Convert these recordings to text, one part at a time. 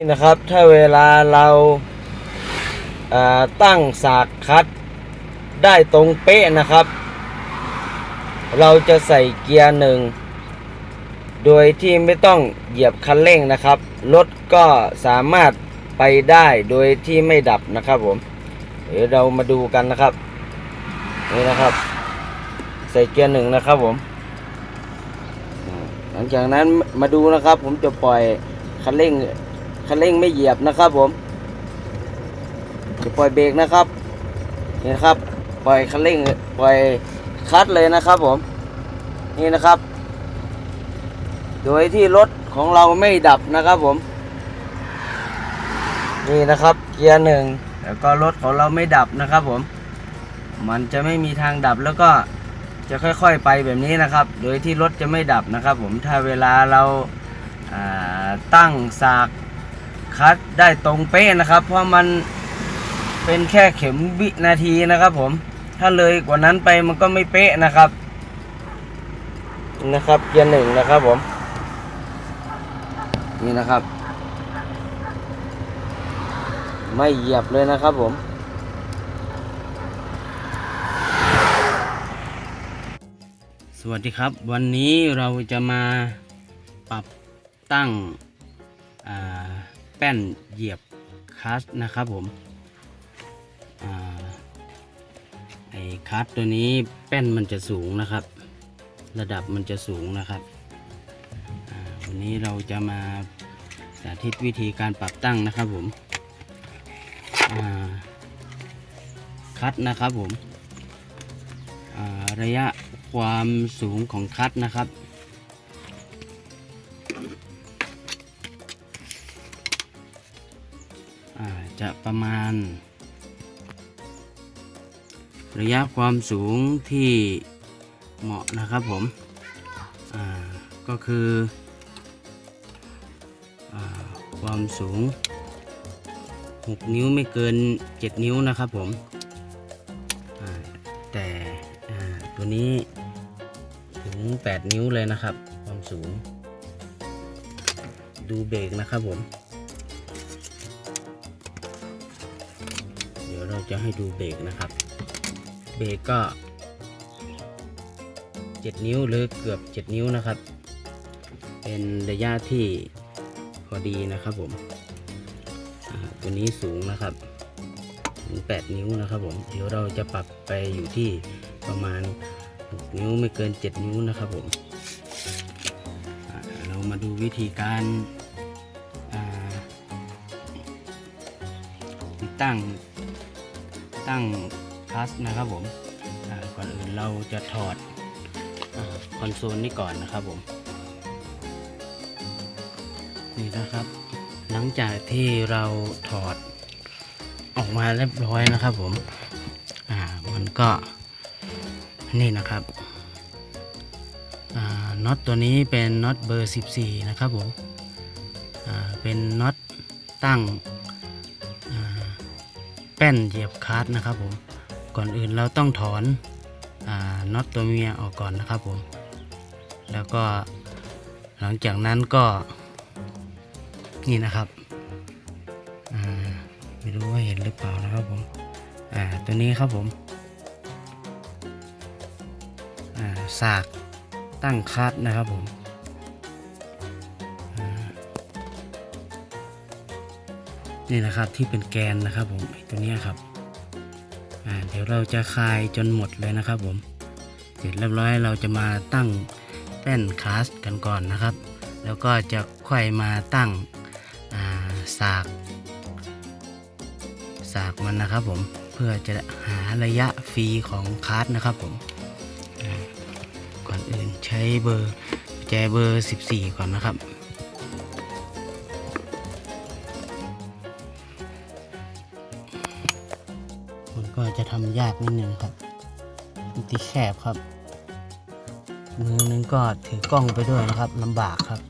นะครับถ้าเวลาเราาตั้งสากคัดได้ตรงเป๊ะนะครับ เราจะใส่เกียร์หนึ่งโดยที่ไม่ต้องเหยียบคันเร่งนะครับรถก็สามารถไปได้โดยที่ไม่ดับนะครับผมเดี๋ยวเรามาดูกันนะครับนี่นะครับ ใส่เกียร์หนึ่งนะครับผม หลังจากนั้นมาดูนะครับผมจะปล่อยคันเร่ง คันเร่งไม่เหยียบนะครับผมจะปล่อยเบรกนะครับนี่นะครับ ปล่อยคันเร่งปล่อยคัดเลยนะครับผมนี่นะครับ โดยที่รถของเราไม่ดับนะครับผมนี่นะครับเกียร์หนึ่งแล้วก็รถของเราไม่ดับนะครับผม มันจะไม่มีทางดับแล้วก็จะค่อยๆไปแบบนี้นะครับ โดยที่รถจะไม่ดับนะครับ ผมถ้าเวลาเราอ่าตั้งสาก คัดได้ตรงเป๊ะนะครับ เพราะมันเป็นแค่เข็มวินาทีนะครับ ผม ถ้าเลยกว่านั้นไปมันก็ไม่เป๊ะนะครับ นะครับเกียร์หนึ่งนะครับผม นี่นะครับ ไม่เหยียบเลยนะครับผมสวัสดีครับ วันนี้เราจะมาปรับตั้งอ่า แป้นเหยียบคัสนะครับผมอไอ้คัสตัวนี้แป้นมันจะสูงนะครับ ระดับมันจะสูงนะครับวันนี้เราจะมาสาธิตวิธีการปรับตั้งนะครับผมคัสนะครับผมระยะความสูงของคัสนะครับ จะประมาณ ระยะความสูงที่เหมาะนะครับผมก็คืออความสูง 6 นิ้วไม่เกิน 7 นิ้วนะครับผมแต่ตัวนี้ถึง 8 นิ้วเลยนะครับ ความสูง ดูเบรกนะครับผม เดี๋ยวเราจะให้ดูเบรกนะครับ เบรกก็ 7 นิ้วหรือเกือบ 7 นิ้วนะครับ เป็นระยะที่พอดีนะครับผมตัวนี้สูงนะครับถึง 8 นิ้วนะครับผมเดี๋ยวเราจะปรับไปอยู่ที่ประมาณ 6 นิ้วไม่เกิน 7 นิ้วนะครับผมเรามาดูวิธีการติดตั้ง ตั้งคลัสนะครับผมก่อนอื่นเราจะถอดคอนโซลนี้ก่อนนะครับผม นี่นะครับ หลังจากที่เราถอดออกมาเรียบร้อยนะครับผม อ่ามันก็นี่นะครับอ่าน็อตตัวนี้เป็นน็อตเบอร์ 14 นะครับผมอ่าเป็นน็อตตั้ง ป้นเหยียบคาร์ดนะครับผมก่อนอื่นเราต้องถอนอน็อตตัวเมียออกก่อนนะครับผม แล้วก็หลังจากนั้นก็นี่นะครับไม่รู้ว่าเห็นหรือเปล่านะครับผมตัวนี้ครับผมสากตั้งคาร์ดนะครับผม นี่นะครับที่เป็นแกนนะครับผมตัวนี้ครับเดี๋ยวเราจะคลายจนหมดเลยนะครับผมเสร็จเรียบร้อยเราจะมาตั้งแป้นคลาสกันก่อนนะครับ แล้วก็จะค่อยมาตั้งาสากสากมันนะครับผมเพื่อจะหาระยะฟรีของคลาสนะครับผมก่อนอื่นใช้เบอร์แจเบอร์ 14 ก่อนนะครับ ก็จะทำยากนิดนึงครับมันติแคบครับ มือนึงก็ถือกล้องไปด้วยนะครับลำบากครับ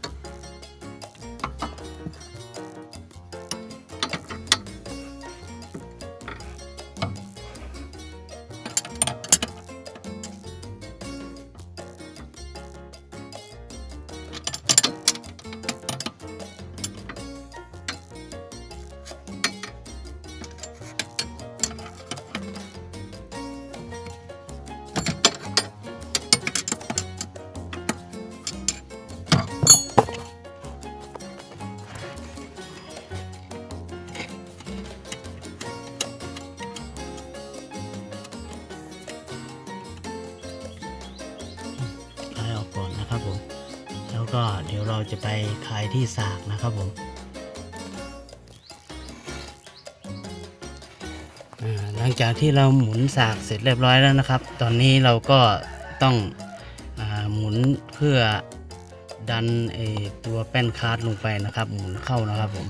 แล้วก็เดี๋ยวเราจะไปขายที่สากนะครับผมหลังจากที่เราหมุนสากเสร็จเรียบร้อยแล้วนะครับ ตอนนี้เราก็ต้องอหมุนเพื่อดันตัวแป้นคาร์ดลงไปนะครับ หมุนเข้านะครับผม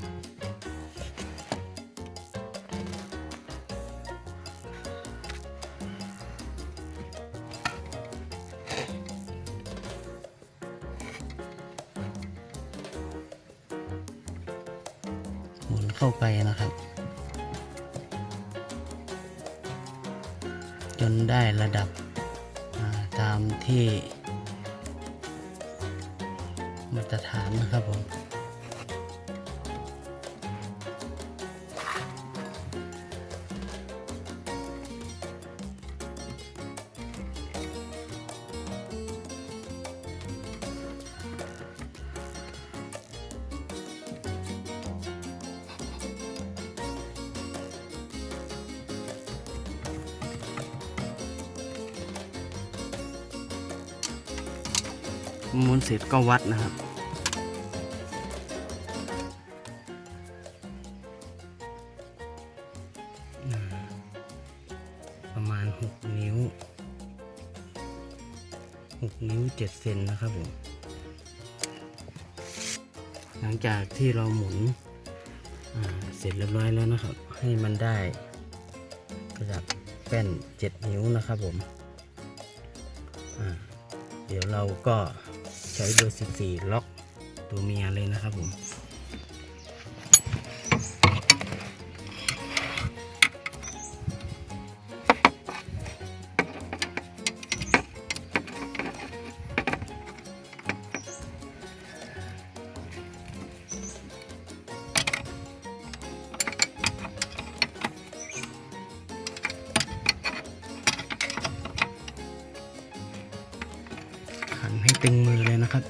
จนได้ระดับตามที่มาตรฐานนะครับผม หมุนเสร็จก็วัดนะครับ ประมาณ 6 นิ้ว 6 นิ้ว 7 เซนนะครับผม หลังจากที่เราหมุนเสร็จเรียบร้อยแล้วนะครับ ให้มันได้ระดับแป้น 7 นิ้วนะครับผม เดี๋ยวเราก็ ใช้เบอร์ 14 ล็อกตัวเมียเลยนะครับผม ขันให้ตึงมือเลยนะครับ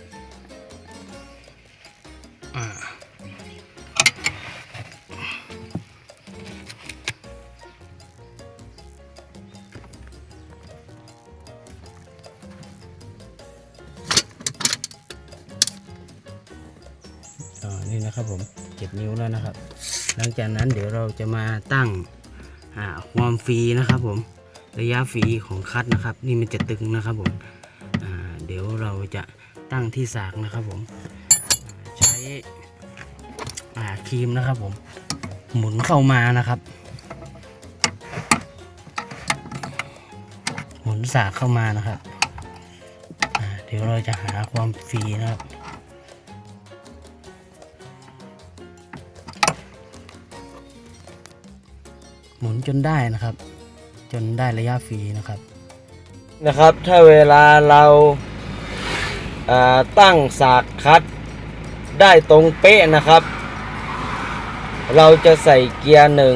อ่าอ่านี่นะครับผมเจ็ดนิ้วแล้วนะครับ หลังจากนั้นเดี๋ยวเราจะมาตั้งอ่าความฟรีนะครับผมระยะฟรีของคัดนะครับ นี่มันจะตึงนะครับผม เดี๋ยวเราจะตั้งที่สากนะครับผมใช้ครีมนะครับผมหมุนเข้ามานะครับ หมุนสากเข้ามานะครับเดี๋ยวเราจะหาความฟรีนะครับหมุนจนได้นะครับ จนได้ระยะฟรีนะครับนะครับ ถ้าเวลาเรา ตั้งสากคัดได้ตรงเป๊ะนะครับ เราจะใส่เกียร์หนึ่ง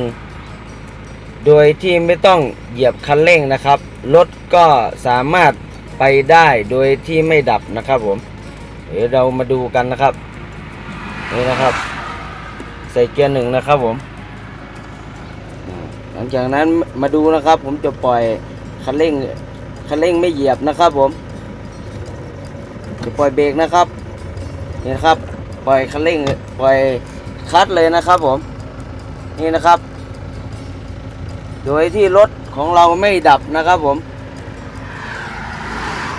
โดยที่ไม่ต้องเหยียบคันเร่งนะครับ รถก็สามารถไปได้โดยที่ไม่ดับนะครับผม เดี๋ยวเรามาดูกันนะครับ นี่นะครับ ใส่เกียร์หนึ่งนะครับผม หลังจากนั้นมาดูนะครับ ผมจะปล่อยคันเร่งคันเร่งไม่เหยียบนะครับผม จะปล่อยเบรกนะครับนี่นะครับ ปล่อยคันเร่งปล่อยคลัตเลยนะครับผม นี่นะครับ โดยที่รถของเราไม่ดับนะครับผม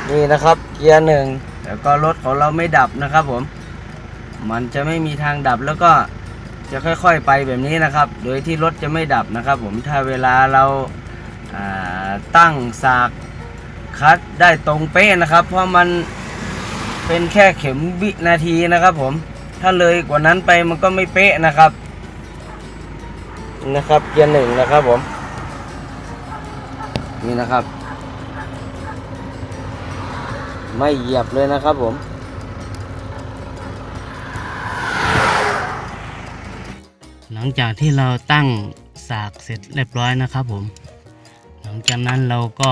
นี่นะครับ เกียร์หนึ่งแล้วก็รถของเราไม่ดับนะครับผม มันจะไม่มีทางดับแล้วก็จะค่อยๆไปแบบนี้นะครับ โดยที่รถจะไม่ดับนะครับ ผมถ้าเวลาเราาตั้งสากคัดได้ตรงเป๊ะนะครับ เพราะมัน เป็นแค่เข็มวินาทีนะครับผมถ้าเลยกว่านั้นไปมันก็ไม่เป๊ะนะครับ นะครับเกียร์หนึ่งนะครับผม นี่นะครับ ไม่เหยียบเลยนะครับผมหลังจากที่เราตั้งสากเสร็จเรียบร้อยนะครับผม หลังจากนั้นเราก็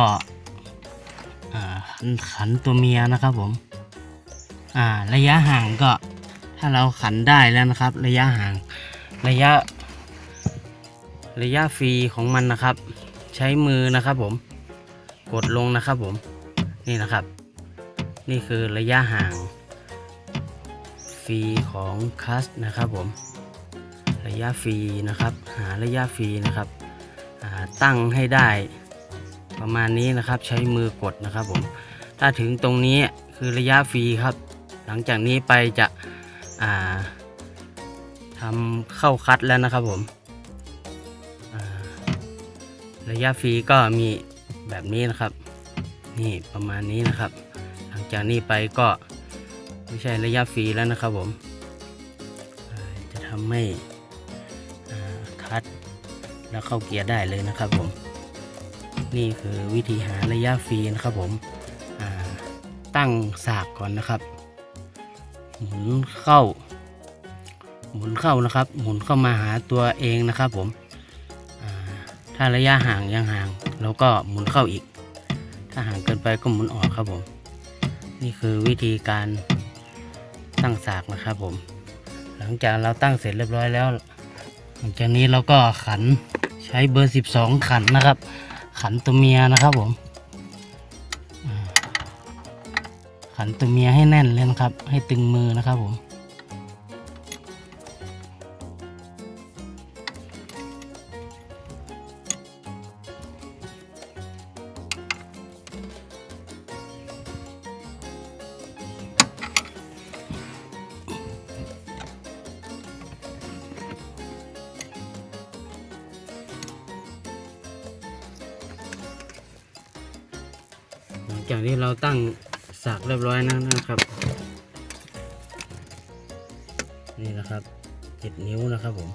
อ่าขันตัวเมียนะครับผม อ่าระยะห่างก็ถ้าเราขันได้แล้วนะครับ ระยะห่างระยะ ระยะฟรีของมันนะครับ ใช้มือนะครับผมกดลงนะครับผมนี่นะครับ นี่คือระยะห่างฟรีของคัสนะครับผมระยะฟรีนะครับ หาระยะฟรีนะครับตั้งให้ได้ประมาณนี้นะครับ ใช้มือกดนะครับผมถ้าถึงตรงนี้คือระยะฟรีครับ หลังจากนี้ไปจะอ่าทำเข้าคัดแล้วนะครับผมระยะฟรีก็มีแบบนี้นะครับ นี่ประมาณนี้นะครับ หลังจากนี้ไปก็ไม่ใช่ระยะฟรีแล้วนะครับผมจะทำให้อ่คัดแล้วเข้าเกียร์ได้เลยนะครับผม นี่คือวิธีหาระยะฟรีนะครับผมตั้งสากก่อนนะครับ หมุนเข้า หมุนเข้านะครับ หมุนเข้ามาหาตัวเองนะครับผมถ้าระยะห่างยังห่างเราก็หมุนเข้าอีก ถ้าห่างเกินไปก็หมุนออกครับผม นี่คือวิธีการตั้งสากนะครับผม หลังจากเราตั้งเสร็จเรียบร้อยแล้ว หลังจากนี้เราก็ขันใช้เบอร์ 12 ขันนะครับ ขันตัวเมียนะครับผม ขันตัวเมียให้แน่นเลยนะครับ ให้ตึงมือนะครับผมหลังจากที่เราตั้ง สากเรียบร้อยแล้วนะครับ นี่นะครับเจ็ดนิ้วนะครับผม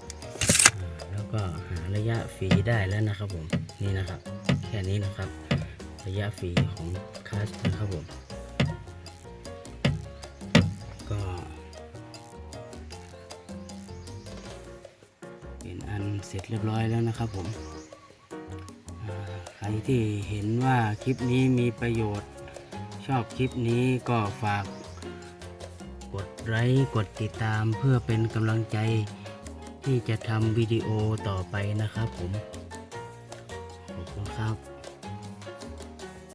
แล้วก็หาระยะฝีได้แล้วนะครับผมนี่นะครับ แค่นี้นะครับ ระยะฝีของคัสนะครับผมก็เป็นอันเสร็จเรียบร้อยแล้วนะครับผมใครที่เห็นว่าคลิปนี้มีประโยชน์ ชอบคลิปนี้ก็ฝาก กดไลค์กดติดตามเพื่อเป็นกำลังใจที่จะทำวิดีโอต่อไปนะครับผม ขอบคุณครับ